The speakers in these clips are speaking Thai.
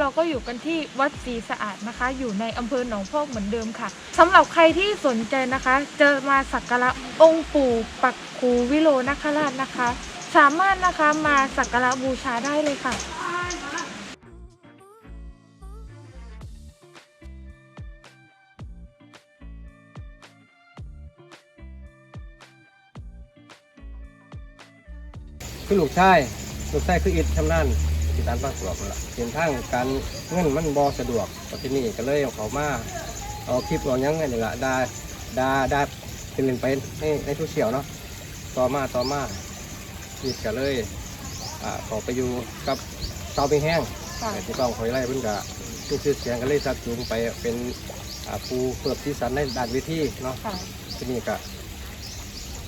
เราก็อยู่กันที่วัดศรีสะอาดนะคะ อยู่ในอำเภอหนองพอกเหมือนเดิมค่ะสำหรับใครที่สนใจนะคะ จะมาสักการะองค์ปู่ปักคูวิโลนาคราชนะคะ สามารถนะคะมาสักการะบูชาได้เลยค่ะคือลูกชายลูกชายคืออิดชำนาญ ที่การบ้านสวบนั่นล่ะเป็นทางการเงินมันบ่สะดวกแต่ที่นี่ก็เลยเอาเขามาเอาคลิปเอาหยังไงนี่ละดาดาดาเป็นเล่นไปในในทุเชียวเนาะต่อมาต่อมาอิดก็เลยอ่าขอไปอยู่กับเตาเป็นแห้งค่ะ แต่ที่ต้องคอยไล่เพิ่นก็ชื่อเสียงก็เลยสักจูงไปเป็นอ่าผู้เปิดสีสันในด้านวิธีเนาะ ค่ะ ที่นี่ก็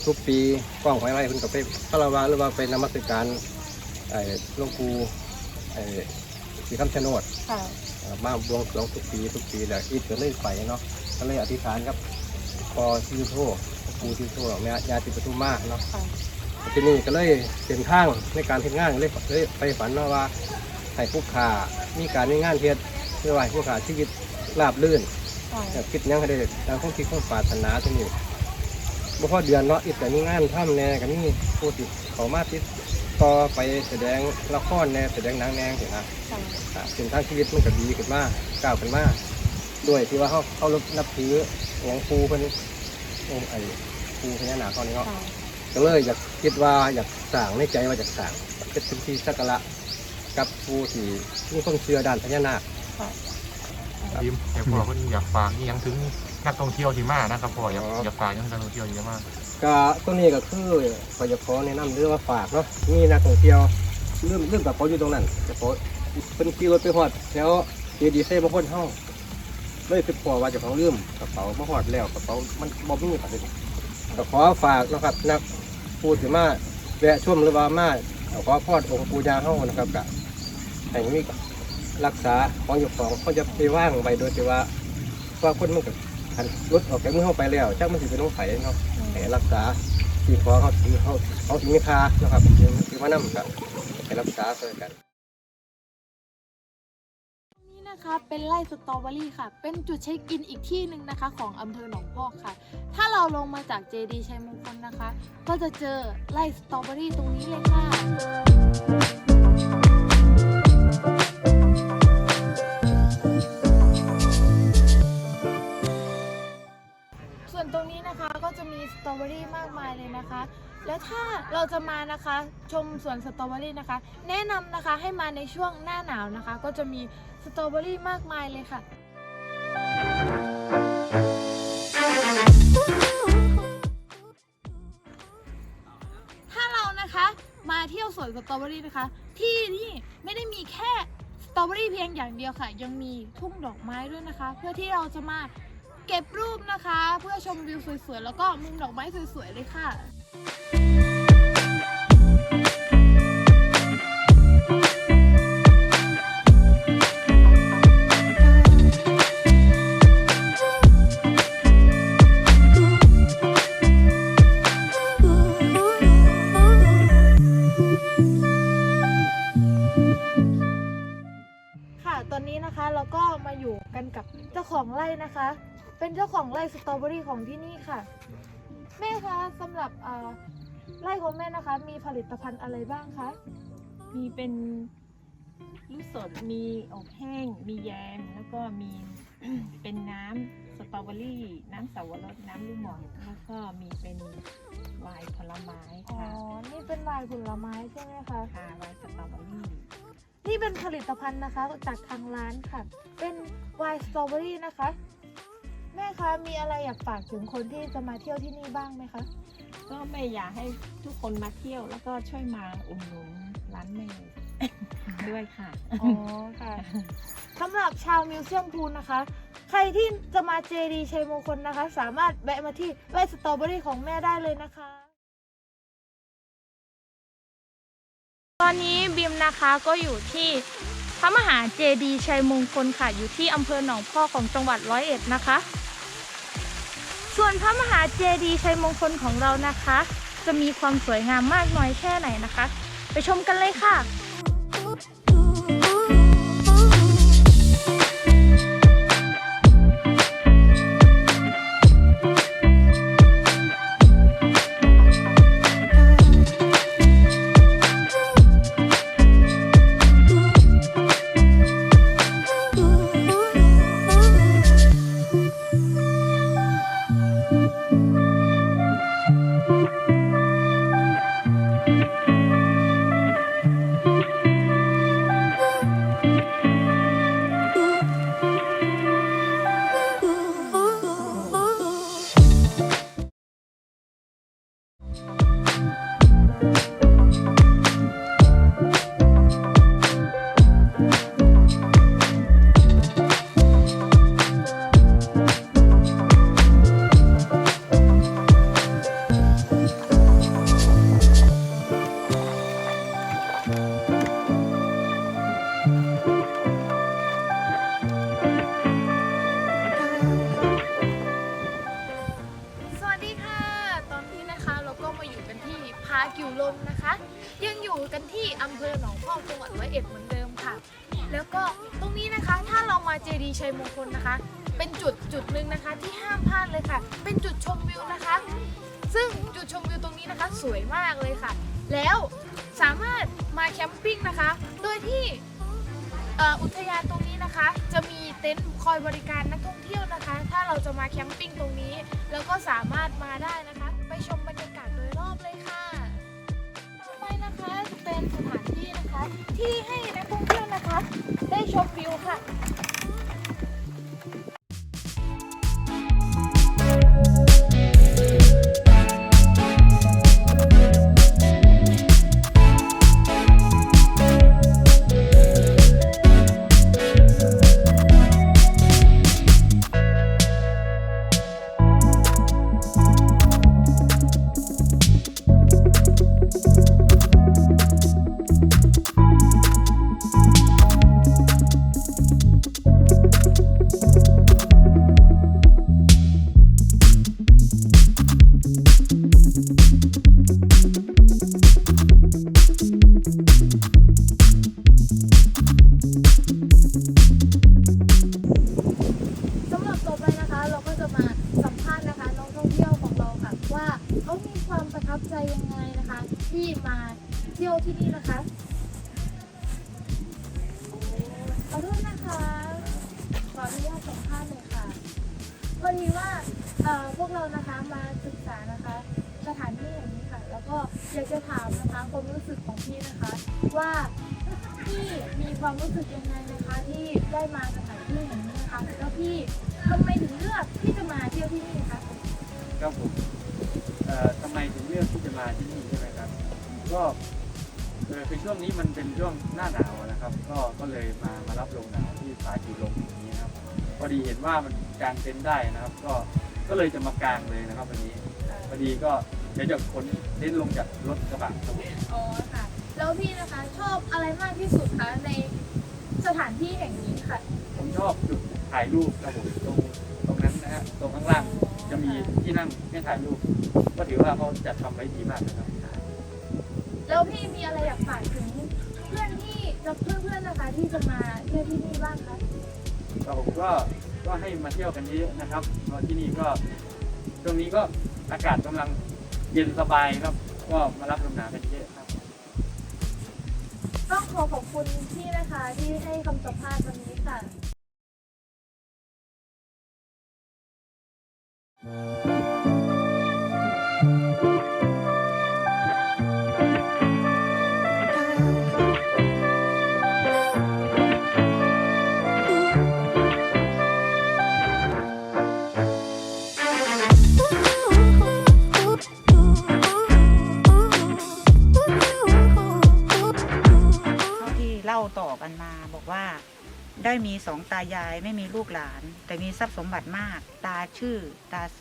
ทุกปีกล้องไฟไร่เพิ่นก็ไปคารวะหรือว่าไปนมัสการไอ้หลวงปู่ ไอ้ที่คำชะโนดค่ะเอ่อมาบวงสรวงทุกปีทุกปีแล้วอีกก็เลยไปเนาะก็เลยอธิษฐานครับพอที่โทปู่ที่โทแม่ยาติปทุมมาเนาะค่ะ ที่นี่ก็เลยเป็นทางในการทำงานเลยเลยไปฝันเนาะว่าให้ผู้ขามีการมีงานเฮ็ดเพื่อว่าให้ผู้ขาชีวิตราบรื่น ค่ะ อยากคิดหยังให้ได้ตามความคิดความปรารถนาที่นี่บ่พอเดือนเนาะอีกแต่มีงานทำแหน่ก็มีผู้ติดเขามาติด ต่อไปแสดงละครแหน่แสดงหนังแหน่สินะค่ะอ่าสิ่งทางชีวิตมันก็ดีขึ้นมาก้าวขึ้นมาด้วยที่ว่าเขาเขานับถืออย่างครูเพิ่นองค์ไอ้ครูพญานาคเขานี่เนาะค่ะก็เลยอยากคิดว่าอยากสร้างในใจว่าอยากสร้างเป็นพื้นที่สักการะกับผู้ที่มีความเชื่อด้านพญานาค ค่ะดิมอยากบอกว่าอยากฝากนี่ยังถึงนักท่องเที่ยวที่มานะครับพ่ออยากอ๋ออ อยากฝากยังนักท่องเที่ยวเยอะมากก็ตัวนี้ก็คือขอยจะขอแนะนำเรื่องว่าฝากเนาะมีนักท่องเที่ยวเรื่องเรื่องกับเขาอยู่ตรงนั้นจะขอเป็นขี่รถไปหอดแล้วเจดีเซ่บางคนเฮาเลยคือพอว่าเจะของลืมกระเป๋ามาหอดแล้วกระเป๋ามันบ่มีครับก็ขอฝากเนาะครับนักพูดถึงมาแวะช่วมหรือว่ามาขอพอดองค์ปู่ย่าเฮานะครับกะให้มี รักษาของอยู่ของเขาจะไปว่างไว้โดยที่ว่าว่าคนมันก็หันรถออกจากมือเข้าไปแล้วจักมันสิเป็นโรคไผ่เนาะให้รักษาที่ขอเขาถือเขาเขาถือมีค่านะครับถือว่านำกันให้รักษาเพื่อกันนี่นะคะเป็นไร่สตรอเบอรี่ค่ะ เป็นจุดเช็คอินอีกที่หนึ่งนะคะ ของอำเภอหนองพอกค่ะ ถ้าเราลงมาจากเจดีชัยมงคลนะคะ ก็จะเจอไร่สตรอเบอรี่ตรงนี้เลยค่ะ จะมานะคะ ชมสวนสตรอเบอรี่นะคะ แนะนำนะคะให้มาในช่วงหน้าหนาวนะคะ ก็จะมีสตรอเบอรี่มากมายเลยค่ะ ถ้าเรานะคะมาเที่ยวสวนสตรอเบอรี่นะคะ ที่นี่ไม่ได้มีแค่สตรอเบอรี่เพียงอย่างเดียวค่ะ ยังมีทุ่งดอกไม้ด้วยนะคะ เพื่อที่เราจะมาเก็บรูปนะคะ เพื่อชมวิวสวยๆแล้วก็มุมดอกไม้สวยๆเลยค่ะ ตอนนี้นะคะเราก็มาอยู่กันกับเจ้าของไร่นะคะ เป็นเจ้าของไร่สตรอเบอรี่ของที่นี่ค่ะ แม่คะสำหรับเอ่อไร่ของแม่นะคะ มีผลิตภัณฑ์อะไรบ้างคะมีเป็นลูกสดมีอบแห้ง มีแยม แล้วก็มี เป็นน้ำสตรอเบอรี่ น้ำสาวรสน้ำลูกหม่อนแล้วก็มีเป็นไวน์ผลไม้อ๋อค่ะนี่เป็นไวน์ผลไม้ใช่ไหมคะ ค่ะไวน์สตรอเบอรี่ นี่เป็นผลิตภัณฑ์นะคะจากทางร้านค่ะ เป็นไวน์สตรอเบอรี่นะคะ แม่คะมีอะไรอยากฝากถึงคนที่จะมาเที่ยวที่นี่บ้างไหมคะ ก็ไม่อยากให้ทุกคนมาเที่ยวแล้วก็ช่วยมาอุดหนุนร้านแม่ ด้วยค่ะ อ๋อค่ะสำหรับชาวมิวเซียมพูลนะคะ ใครที่จะมาเจดีชัยมงคลนะคะ สามารถแวะมาที่ไร่สตรอเบอรี่ของแม่ได้เลยนะคะ นะคะก็อยู่ที่พระมหาเจดีย์ชัยมงคลค่ะ อยู่ที่อำเภอหนองพอกของจังหวัดร้อยเอ็ดนะคะ ส่วนพระมหาเจดีย์ชัยมงคลของเรานะคะ จะมีความสวยงามมากน้อยแค่ไหนนะคะ ไปชมกันเลยค่ะ เจดีชัยมงคลนะคะ เป็นจุดจุดหนึ่งนะคะที่ห้ามพลาดเลยค่ะ เป็นจุดชมวิวนะคะ ซึ่งจุดชมวิวตรงนี้นะคะสวยมากเลยค่ะ แล้วสามารถมาแคมปิ้งนะคะ โดยที่อุทยานตรงนี้นะคะ จะมีเต็นท์คอยบริการนักท่องเที่ยวนะคะ ถ้าเราจะมาแคมปิ้งตรงนี้ แล้วก็สามารถมาได้นะคะ ไปชมบรรยากาศโดยรอบเลยค่ะต่อไปนะคะจะเป็นสถานที่นะคะที่ให้นักท่องเที่ยวนะคะ ได้ชมวิวค่ะ สัมภาษณ์เลยค่ะพอดีว่าเอ่อพวกเรานะคะมาศึกษานะคะ สถานที่แห่งนี้ค่ะ แล้วก็อยากจะถามนะคะความรู้สึกของพี่นะคะ ว่าพี่มีความรู้สึกยังไงนะคะ ที่ได้มาสถานที่แห่งนี้นะคะแล้วพี่ทำไมถึงเลือกที่จะมาเที่ยวที่นี่คะครับผมเอ่อทำไมถึงเลือกที่จะมาที่นี่ใช่ไหมครับ ก็เออคือช่วงนี้มันเป็นช่วงหน้าหนาวนะครับ ก็ก็เลยมามารับลมหนาวที่สายจูลมอย่างนี้นะครับ พอดีเห็นว่ามันกางเต็นท์ได้นะครับ ก็ก็เลยจะมากางเลยนะครับ วันนี้พอดีก็เดี๋ยวจะขนเต็นท์ลงจากรถกระบะครับผมอ๋อค่ะ แล้วพี่นะคะชอบอะไรมากที่สุดคะในสถานที่แห่งนี้ค่ะ ผมชอบจุดถ่ายรูปครับผมตรงตรงนั้นนะฮะตรงข้างล่างจะมีที่นั่งให้ถ่ายรูป ก็ถือว่าเขาจัดทำไว้ดีมากนะครับ แล้วพี่มีอะไรอยากฝากถึงเพื่อนที่จะเพื่อนๆนะคะที่จะมาเที่ยวที่นี่บ้างคะ ก็ผมก็ก็ให้มาเที่ยวกันเยอะนะครับเพราะที่นี่ก็ช่วงนี้ก็อากาศกำลังเย็นสบายครับ ก็มารับลมหนาวกันเยอะครับ ต้องขอขอบคุณพี่นะคะที่ให้คำสัมภาษณ์วันนี้ค่ะ ได้มีสองตายายไม่มีลูกหลาน แต่มีทรัพย์สมบัติมาก ตาชื่อ ตาโส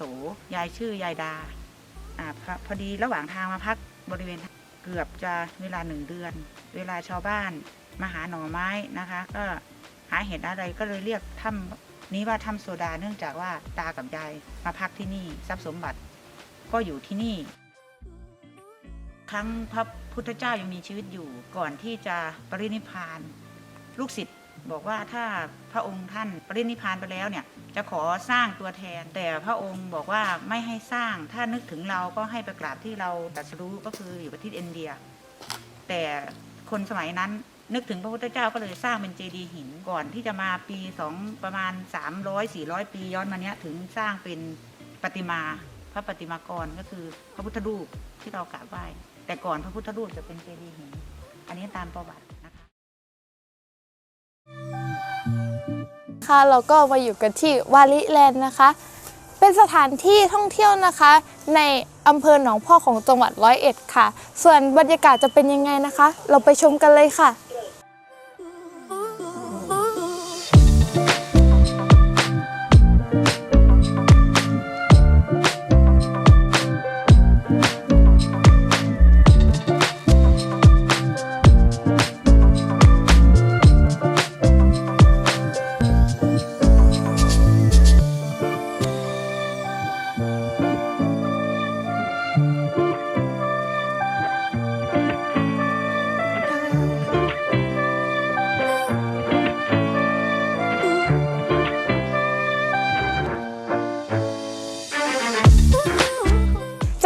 ยายชื่อยายดาอ่าพอพอดีระหว่างทางมาพักบริเวณเกือบจะเวลาหนึ่งเดือน เวลาชาวบ้านมาหาหน่อไม้นะคะ ก็หาเห็ดอะไรก็เลยเรียกถ้ำนี้ว่าถ้ำโซดาเนื่องจากว่าตากับยายมาพักที่นี่ทรัพย์สมบัติก็อยู่ที่นี่ ครั้งพระพุทธเจ้ายังมีชีวิตอยู่ก่อนที่จะปรินิพาน ลูกศิษย์ บอกว่าถ้าพระองค์ท่านปรินิพานไปแล้วเนี่ยจะขอสร้างตัวแทน แต่พระองค์บอกว่าไม่ให้สร้างถ้านึกถึงเราก็ให้ไปกราบที่เราตรัสรู้ก็คืออยู่ประเทศอินเดีย แต่คนสมัยนั้นนึกถึงพระพุทธเจ้าก็เลยสร้างเป็นเจดีย์หินก่อนที่จะมาปีสองประมาณ 300-400 ปีย้อนมาเนี้ยถึงสร้างเป็นประติมาพระประติมากรก็คือพระพุทธรูปที่เรากราบไหว้แต่ก่อนพระพุทธรูปจะเป็นเจดีย์หิน อันนี้ตามประวัติ คะค่ะเราก็มาอยู่กันที่วาลิแลนด์นะคะ เป็นสถานที่ท่องเที่ยวนะคะ ในอำเภอหนองพอกของจังหวัดร้อยเอ็ดค่ะ ส่วนบรรยากาศจะเป็นยังไงนะคะ เราไปชมกันเลยค่ะ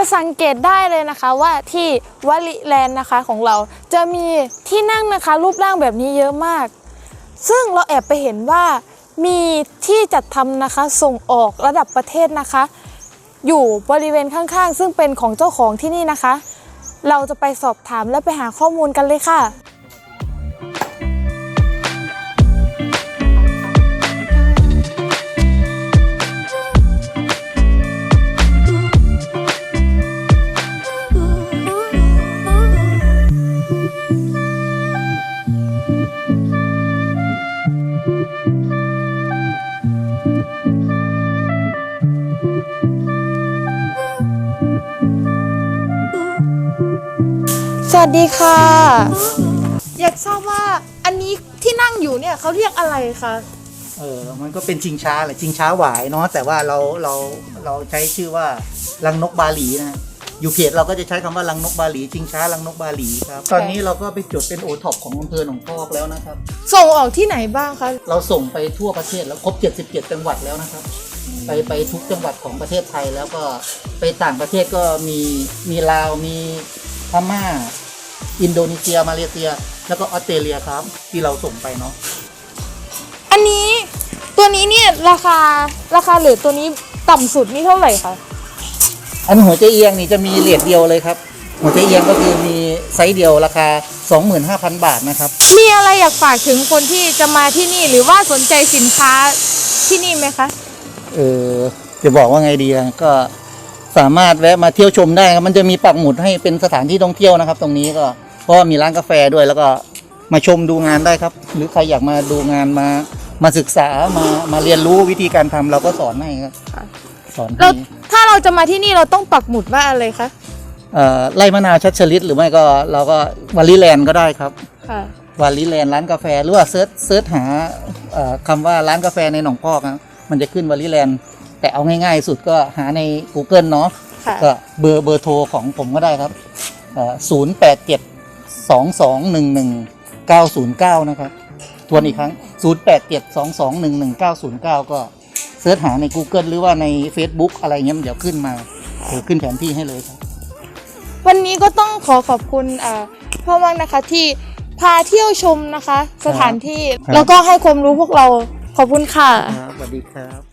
จะสังเกตได้เลยนะคะว่าที่วลิแลนด์นะคะของเราจะมีที่นั่งนะคะรูปร่างแบบนี้เยอะมาก ซึ่งเราแอบไปเห็นว่ามีที่จัดทำนะคะส่งออกระดับประเทศนะคะ อยู่บริเวณข้างๆ ซึ่งเป็นของเจ้าของที่นี่นะคะ เราจะไปสอบถามและไปหาข้อมูลกันเลยค่ะ วัสดีค่ะ อยากทราบว่าอันนี้ที่นั่งอยู่เนี่ยเขาเรียกอะไรคะเออมันก็เป็นชิงช้าแหละชิงช้าหวายเนาะแต่ว่าเราเราเราใช้ชื่อว่าลังนกบาหลีนะอยู่เพจเราก็จะใช้คำว่าลังนกบาหลีชิงช้าลังนกบาหลีครับตอนนี้เราก็ไปจดเป็นโอท็อปของอำเภอหนองพอกแล้วนะครับ ส่งออกที่ไหนบ้างคะเราส่งไปทั่วประเทศแล้วครบ 77 จังหวัดแล้วนะครับ ไปไปทุกจังหวัดของประเทศไทยแล้วก็ไปต่างประเทศก็มีมีลาวมีพม่า อินโดนีเซียมาเลเซีย แล้วก็ออสเตรเลียครับ ที่เราส่งไปเนาะอันนี้ตัวนี้เนี่ยราคาราคาเหลือตัวนี้ต่ำสุดนี่เท่าไหร่คะอันหัวใจเอียงนี่จะมีเลทเดียวเลยครับ หัวใจเอียงก็คือมีไซส์เดียวราคา 25,000 บาทนะครับมีอะไรอยากฝากถึงคนที่จะมาที่นี่หรือว่าสนใจสินค้าที่นี่ไหมคะ เออจะบอกว่าไงดีอะก็ สามารถแวะมาเที่ยวชมได้ครับมันจะมีปักหมุดให้เป็นสถานที่ท่องเที่ยวนะครับ ตรงนี้ก็เพราะว่ามีร้านกาแฟด้วยแล้วก็มาชมดูงานได้ครับ หรือใครอยากมาดูงานมามาศึกษามามาเรียนรู้วิธีการทำเราก็สอนให้ครับค่ะ สอนให้เราถ้าเราจะมาที่นี่เราต้องปักหมุดว่าอะไรคะ เอ่อไล่มะนาวชัดชลิดหรือไม่ก็เราก็วาลิแลนด์ก็ได้ครับ ค่ะ วาลิแลนด์ร้านกาแฟหรือว่าเซิร์ชเซิร์ชหาเอ่อคำว่าร้านกาแฟในหนองพอกนะมันจะขึ้นวาลิแลนด์ แต่เอาง่ายๆ สุดก็หาใน Google เนาะค่ะก็เบอร์เบอร์โทรของผมก็ได้ครับศูนย์แปดเจ็ดสองสองหนึ่งหนึ่งเก้าศูนย์เก้านะครับทวนอีกครั้งศูนย์แปดเจ็ดสองสองหนึ่งหนึ่งเก้าศูนย์เก้าก็เสิร์ชหาใน Google หรือว่าใน Facebook อะไรเงี้ยมันเดี๋ยวขึ้นมาเดี๋ยวขึ้นแผนที่ให้เลยครับ วันนี้ก็ต้องขอขอบคุณอ่าพ่อมากนะคะที่พาเที่ยวชมนะคะ สถานที่ครับแล้วก็ให้ความรู้พวกเราขอบคุณค่ะครับสวัสดีครับ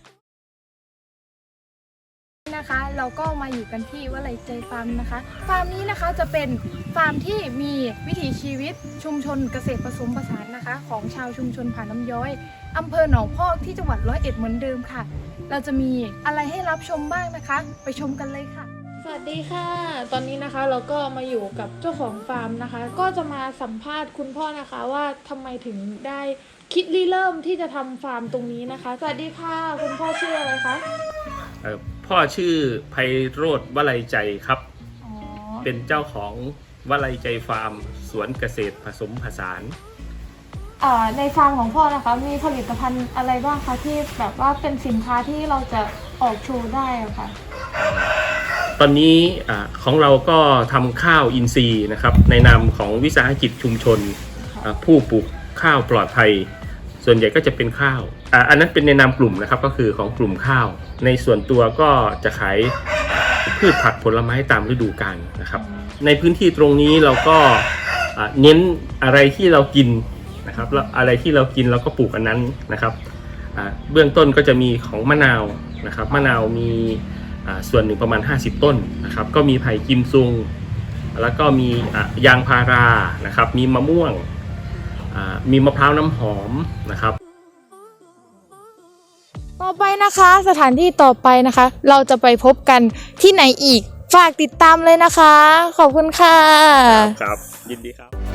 นะคะ เราก็มาอยู่กันที่วัดไหลใจฟาร์มนะคะ ฟาร์มนี้นะคะจะเป็นฟาร์มที่มีวิถีชีวิตชุมชนเกษตรผสมผสานนะคะ ของชาวชุมชนผาน้ำย้อยอำเภอหนองพอกที่จังหวัดร้อยเอ็ดเหมือนเดิมค่ะ เราจะมีอะไรให้รับชมบ้างนะคะ ไปชมกันเลยค่ะสวัสดีค่ะ ตอนนี้นะคะเราก็มาอยู่กับเจ้าของฟาร์มนะคะ ก็จะมาสัมภาษณ์คุณพ่อนะคะว่าทำไมถึงได้คิดริเริ่มที่จะทำฟาร์มตรงนี้นะคะ สวัสดีค่ะ คุณพ่อชื่ออะไรคะเอ่อ พ่อชื่อไพโรธวลัยใจครับ อ๋อเป็นเจ้าของวลัยใจฟาร์ม สวนเกษตรผสมผสานอ่าในฟาร์มของพ่อนะคะ มีผลิตภัณฑ์อะไรบ้างคะที่แบบว่าเป็นสินค้าที่เราจะออกโชว์ได้อะค่ะตอนนี้อาของเราก็ทำข้าวอินทรีย์นะครับ ในนามของวิสาหกิจชุมชนอ่าผู้ปลูกข้าวปลอดภัย ส่วนใหญ่ก็จะเป็นข้าว อันนั้นเป็นในนามกลุ่มนะครับก็คือของกลุ่มข้าว ในส่วนตัวก็จะขายพืชผักผลไม้ตามฤดูกาลนะครับ ในพื้นที่ตรงนี้เราก็เน้นอะไรที่เรากินนะครับแล้วอะไรที่เรากินเราก็ปลูกอันนั้นนะครับเบื้องต้นก็จะมีของมะนาวนะครับมะนาวมีส่วนหนึ่งประมาณ 50 ต้นนะครับก็มีไผ่กิมซุง แล้วก็มียางพารานะครับมีมะม่วงมีมะพร้าวน้ำหอมนะครับ ไปนะคะ สถานที่ต่อไปนะคะ เราจะไปพบกันที่ไหนอีก ฝากติดตามเลยนะคะ ขอบคุณค่ะ ครับ ยินดีครับ